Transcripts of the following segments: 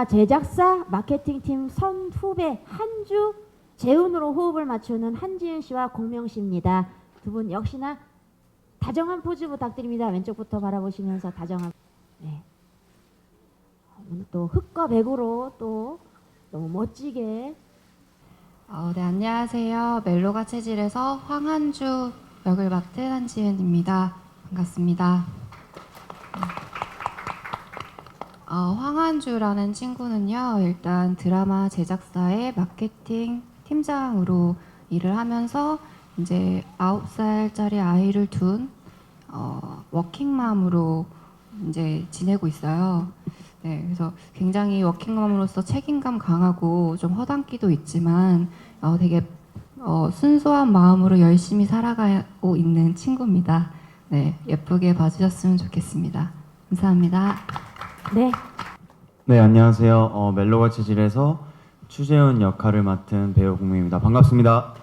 드라마 제작사 마케팅팀 선후배 한주 재훈으로 호흡을 맞추는 한지은 씨와 공명 씨입니다. 두 분 역시나 다정한 포즈 부탁드립니다. 왼쪽부터 바라보시면서 다정한. 네. 오늘 또 흑과 백으로 또 너무 멋지게 어, 네, 안녕하세요. 멜로가 체질에서 황한주 역을 맡은 한지은입니다. 반갑습니다. 어, 황한주라는 친구는요, 일단 드라마 제작사의 마케팅 팀장으로 일을 하면서 이제 9살짜리 아이를 둔 어, 워킹맘으로 이제 지내고 있어요. 네, 그래서 굉장히 워킹맘으로서 책임감 강하고 좀 허당기도 있지만 어, 되게 어, 순수한 마음으로 열심히 살아가고 있는 친구입니다. 네, 예쁘게 봐주셨으면 좋겠습니다. 감사합니다. 네 네, 안녕하세요. 어, 멜로가 체질에서 추재훈 역할을 맡은 배우 공명입니다. 반갑습니다.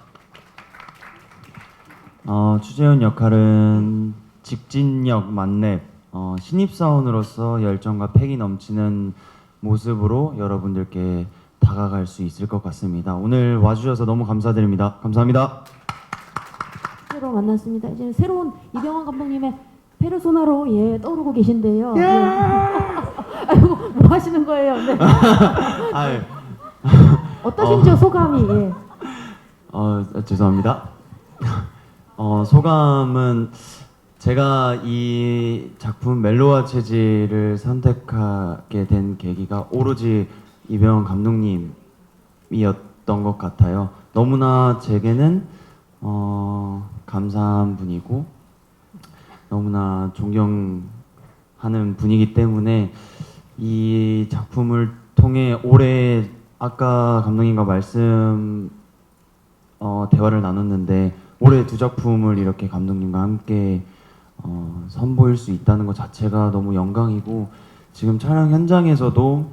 어, 추재훈 역할은 직진역 만렙 어, 신입사원으로서 열정과 패기 넘치는 모습으로 여러분들께 다가갈 수 있을 것 같습니다. 오늘 와주셔서 너무 감사드립니다. 감사합니다. 새로 만났습니다. 이제 새로운 이병헌 감독님의 페르소나로 예 떠오르고 계신데요. 예. 아이고 뭐 하시는 거예요? 네. 아유, 어떠신지요 소감이? 예. 어, 죄송합니다. 어, 소감은 제가 이 작품 멜로와 체질을 선택하게 된 계기가 오로지 이병헌 감독님이었던 것 같아요. 너무나 제게는 어, 감사한 분이고 너무나 존경하는 분이기 때문에 이 작품을 통해 올해 아까 감독님과 말씀 어, 대화를 나눴는데 올해 두 작품을 이렇게 감독님과 함께 어, 선보일 수 있다는 것 자체가 너무 영광이고 지금 촬영 현장에서도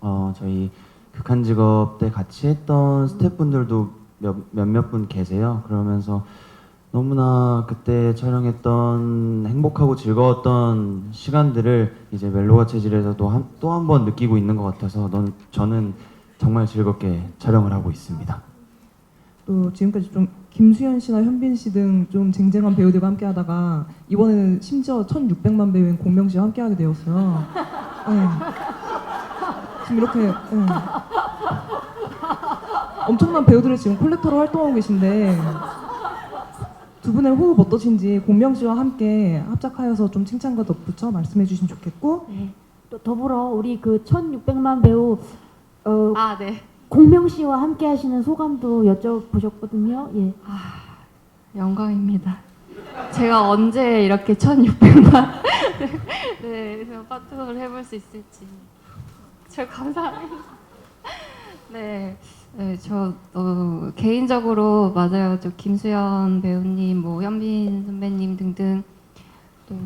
어, 저희 극한 직업 때 같이 했던 스태프분들도 몇, 몇몇 분 계세요. 그러면서 너무나 그때 촬영했던 행복하고 즐거웠던 시간들을 이제 멜로가 체질에서도 또 한 번 느끼고 있는 것 같아서 넌, 저는 정말 즐겁게 촬영을 하고 있습니다. 또 지금까지 좀 김수현 씨나 현빈 씨 등 좀 쟁쟁한 배우들과 함께 하다가 이번에는 심지어 1,600만 배우인 공명 씨와 함께 하게 되었어요. 네. 지금 이렇게 네. 엄청난 배우들을 지금 콜렉터로 활동하고 계신데 두 분의 호흡 어떠신지 공명 씨와 함께 합작하여서 좀 칭찬과 덧붙여 말씀해 주시면 좋겠고 네. 또 더불어 우리 그 1,600만 배우 어, 아, 네. 공명 씨와 함께 하시는 소감도 여쭤보셨거든요. 예. 영광입니다. 제가 언제 이렇게 1600만 네, 그래서 파트너를 해볼 수 있을지 저 감사합니다. 네, 네, 저 어, 개인적으로 맞아요. 저 김수현 배우님, 뭐 현빈 선배님 등등 또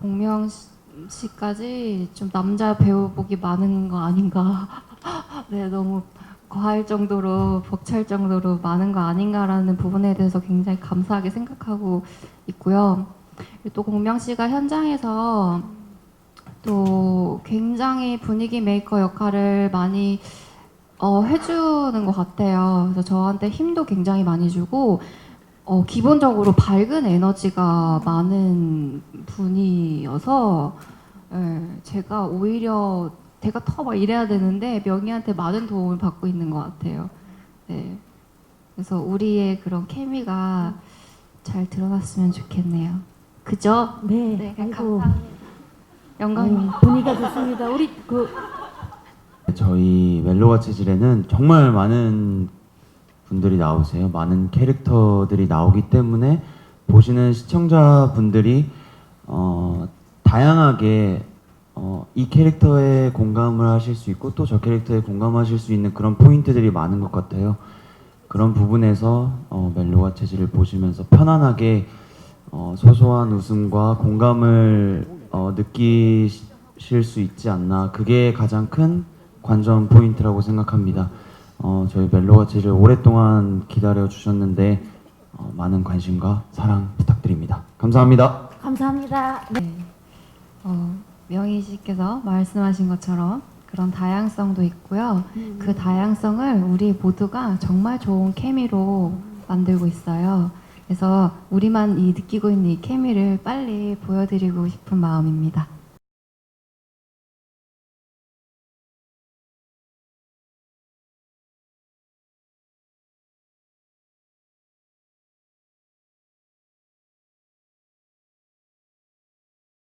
공명 씨- 씨까지 좀 남자 배우복이 많은 거 아닌가. 네, 너무 과할 정도로 벅찰 정도로 많은 거 아닌가라는 부분에 대해서 굉장히 감사하게 생각하고 있고요. 또 공명 씨가 현장에서 또 굉장히 분위기 메이커 역할을 많이 어, 해주는 것 같아요. 그래서 저한테 힘도 굉장히 많이 주고 어, 기본적으로 밝은 에너지가 많은 분이어서 예, 제가 오히려 제가 더 막 이래야 되는데 명희한테 많은 도움을 받고 있는 것 같아요. 네. 그래서 우리의 그런 케미가 잘 드러났으면 좋겠네요. 그죠? 네. 네, 아이고. 감사합니다. 영광입니다. 아유, 분위기가 좋습니다. 우리 그 저희 멜로가 체질에는 정말 많은 분들이 나오세요. 많은 캐릭터들이 나오기 때문에 보시는 시청자분들이 어, 다양하게 어, 이 캐릭터에 공감을 하실 수 있고 또 저 캐릭터에 공감하실 수 있는 그런 포인트들이 많은 것 같아요. 그런 부분에서 어, 멜로와 체질을 보시면서 편안하게 어, 소소한 웃음과 공감을 어, 느끼실 수 있지 않나 그게 가장 큰 관전 포인트라고 생각합니다. 어, 저희 체질 오랫동안 기다려 주셨는데 어, 많은 관심과 사랑 부탁드립니다. 감사합니다. 감사합니다. 네. 어, 명희 씨께서 말씀하신 것처럼 그런 다양성도 있고요. 음. 그 다양성을 우리 모두가 정말 좋은 케미로 만들고 있어요. 그래서 우리만 이 느끼고 있는 이 케미를 빨리 보여드리고 싶은 마음입니다.